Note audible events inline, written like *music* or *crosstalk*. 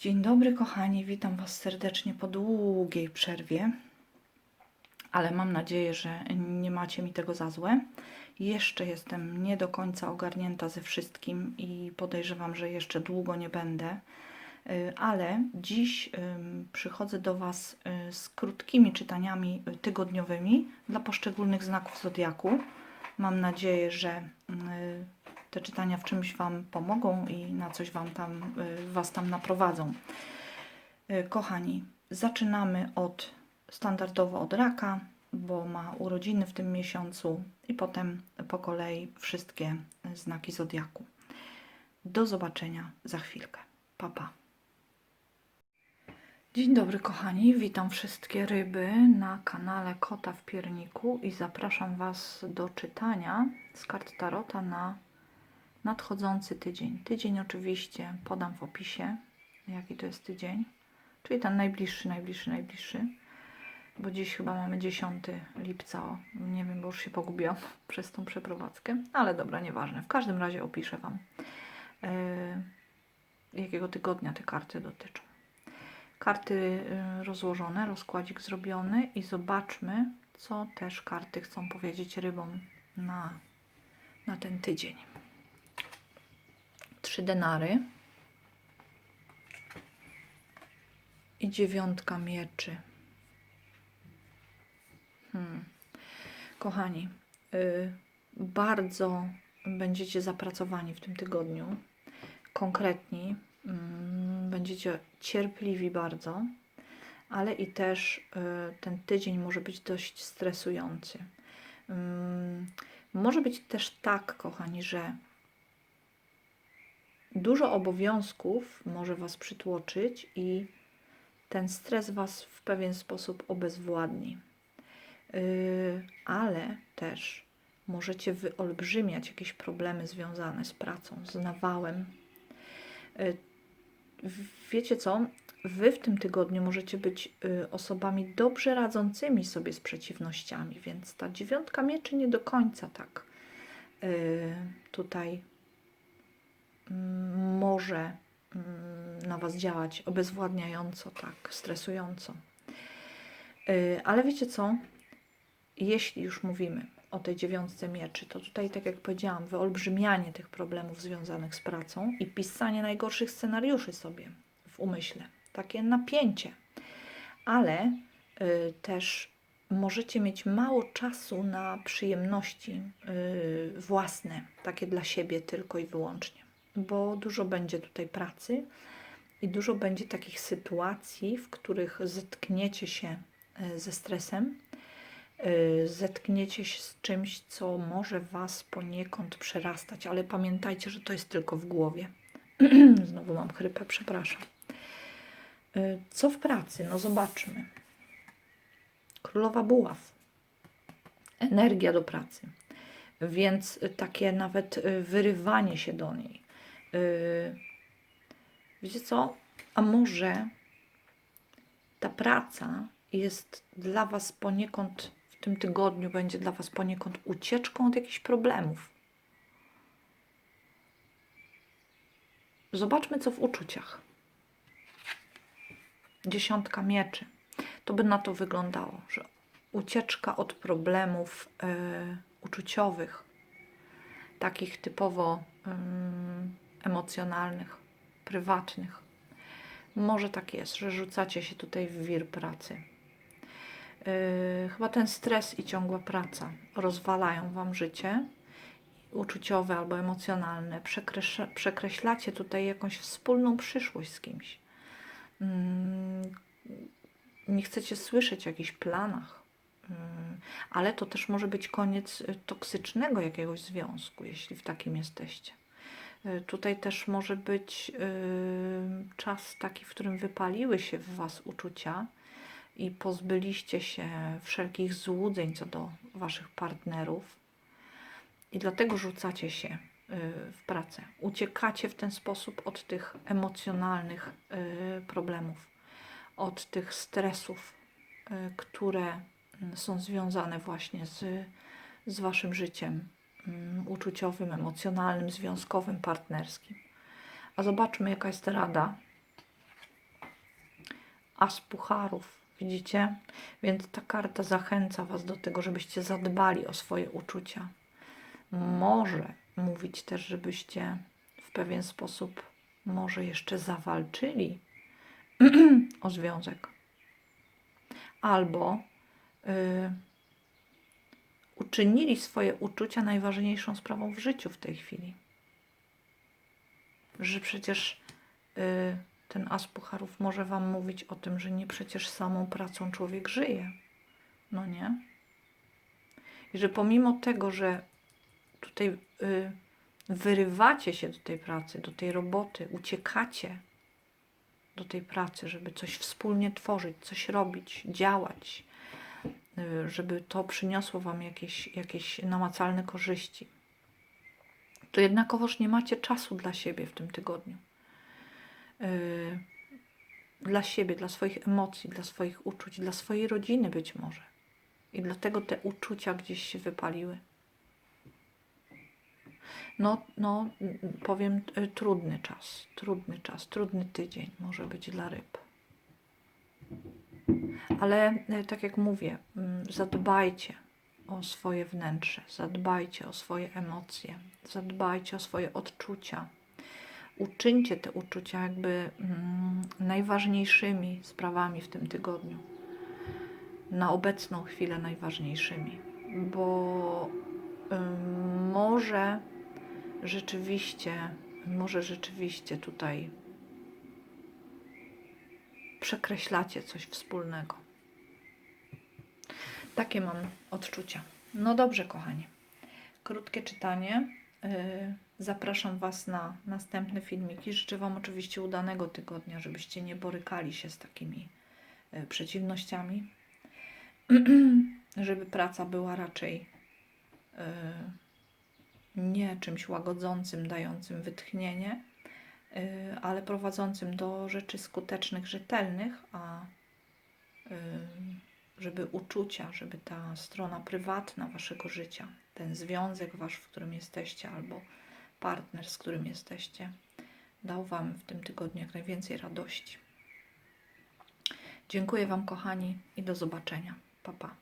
Dzień dobry, kochani. Witam Was serdecznie po długiej przerwie, ale mam nadzieję, że nie macie mi tego za złe. Jeszcze jestem nie do końca ogarnięta ze wszystkim i podejrzewam, że jeszcze długo nie będę. Y, Ale dziś przychodzę do Was y, z krótkimi czytaniami y, tygodniowymi dla poszczególnych znaków zodiaku. Mam nadzieję, że te czytania w czymś Wam pomogą i na coś Wam tam, y, Was tam naprowadzą. Y, Kochani, zaczynamy od standardowo od raka, bo ma urodziny w tym miesiącu i potem po kolei wszystkie znaki zodiaku. Do zobaczenia za chwilkę. Pa, pa. Dzień dobry kochani, witam wszystkie ryby na kanale Kota w Pierniku i zapraszam Was do czytania z kart Tarota na nadchodzący tydzień. Tydzień oczywiście podam w opisie, jaki to jest tydzień, czyli ten najbliższy, najbliższy, najbliższy, bo dziś chyba mamy 10 lipca, o, nie wiem, bo już się pogubiłam *laughs* przez tą przeprowadzkę, ale dobra, nieważne. W każdym razie opiszę Wam, yy, jakiego tygodnia te karty dotyczą. Karty y, rozłożone, rozkładzik zrobiony i zobaczmy, co też karty chcą powiedzieć rybom na, na ten tydzień. Trzy denary i dziewiątka mieczy. Hmm. Kochani, y, bardzo będziecie zapracowani w tym tygodniu. Konkretni, mm, będziecie cierpliwi bardzo, ale i też y, ten tydzień może być dość stresujący. Mm, Może być też tak, kochani, że dużo obowiązków może Was przytłoczyć i ten stres Was w pewien sposób obezwładni. Yy, ale też możecie wyolbrzymiać jakieś problemy związane z pracą, z nawałem. Yy, wiecie co? Wy w tym tygodniu możecie być y, osobami dobrze radzącymi sobie z przeciwnościami, więc ta dziewiątka mieczy nie do końca tak tutaj może mm, na Was działać obezwładniająco, tak, stresująco. Y, Ale wiecie co? Jeśli już mówimy o tej dziewiątce mieczy, to tutaj, tak jak powiedziałam, wyolbrzymianie tych problemów związanych z pracą i pisanie najgorszych scenariuszy sobie w umyśle. Takie napięcie. Ale y, też możecie mieć mało czasu na przyjemności y, własne, takie dla siebie tylko i wyłącznie, bo dużo będzie tutaj pracy i dużo będzie takich sytuacji, w których zetkniecie się y, ze stresem, y, zetkniecie się z czymś, co może Was poniekąd przerastać, ale pamiętajcie, że to jest tylko w głowie. *clears throat* Znowu mam chrypę, przepraszam. Y, Co w pracy? No zobaczmy. Królowa buław. Energia do pracy. Więc takie nawet wyrywanie się do niej. Y, Wiecie co? A może ta praca jest dla Was poniekąd, w tym tygodniu będzie dla Was poniekąd ucieczką od jakichś problemów. Zobaczmy, co w uczuciach. Dziesiątka mieczy. To by na to wyglądało, że ucieczka od problemów e, uczuciowych, takich typowo em, emocjonalnych, prywatnych. Może tak jest, że rzucacie się tutaj w wir pracy. Yy, chyba ten stres i ciągła praca rozwalają Wam życie uczuciowe albo emocjonalne. Przekreśla, przekreślacie tutaj jakąś wspólną przyszłość z kimś. Mm, nie chcecie słyszeć o jakichś planach, Mm, ale to też może być koniec toksycznego jakiegoś związku, jeśli w takim jesteście. Y, Tutaj też może być y, czas taki, w którym wypaliły się w Was uczucia i pozbyliście się wszelkich złudzeń co do Waszych partnerów, i dlatego rzucacie się y, w pracę. Uciekacie w ten sposób od tych emocjonalnych problemów, od tych stresów, które mm, są związane właśnie z, z Waszym życiem uczuciowym, emocjonalnym, związkowym, partnerskim. A zobaczmy, jaka jest rada as pucharów, widzicie? Więc ta karta zachęca Was do tego, żebyście zadbali o swoje uczucia. Może mówić też, żebyście w pewien sposób może jeszcze zawalczyli *clears throat* o związek. Albo y, uczynili swoje uczucia najważniejszą sprawą w życiu w tej chwili. Że przecież y, ten as pucharów może Wam mówić o tym, że nie przecież samą pracą człowiek żyje. No nie? I że pomimo tego, że tutaj y, wyrywacie się do tej pracy, do tej roboty, uciekacie do tej pracy, żeby coś wspólnie tworzyć, coś robić, działać, żeby to przyniosło Wam jakieś, jakieś namacalne korzyści, to jednakowoż nie macie czasu dla siebie w tym tygodniu. Y, Dla siebie, dla swoich emocji, dla swoich uczuć, dla swojej rodziny być może. I dlatego te uczucia gdzieś się wypaliły. No, no, powiem, y, trudny czas, trudny czas, trudny tydzień może być dla ryb. Ale y, tak jak mówię, mm, zadbajcie o swoje wnętrze, zadbajcie o swoje emocje, zadbajcie o swoje odczucia. Uczyńcie te uczucia jakby mm, najważniejszymi sprawami w tym tygodniu. Na obecną chwilę najważniejszymi, bo ym, może rzeczywiście, może rzeczywiście tutaj przekreślacie coś wspólnego. Takie mam odczucia. No dobrze, kochani. Krótkie czytanie. Yy, Zapraszam Was na następne filmiki. Życzę Wam oczywiście udanego tygodnia, żebyście nie borykali się z takimi yy, przeciwnościami. *clears throat* Żeby praca była raczej yy, nie czymś łagodzącym, dającym wytchnienie, ale prowadzącym do rzeczy skutecznych, rzetelnych, a yy, żeby uczucia, żeby ta strona prywatna waszego życia, ten związek wasz, w którym jesteście, albo partner, z którym jesteście, dał wam w tym tygodniu jak najwięcej radości. Dziękuję wam, kochani, i do zobaczenia. Pa, pa.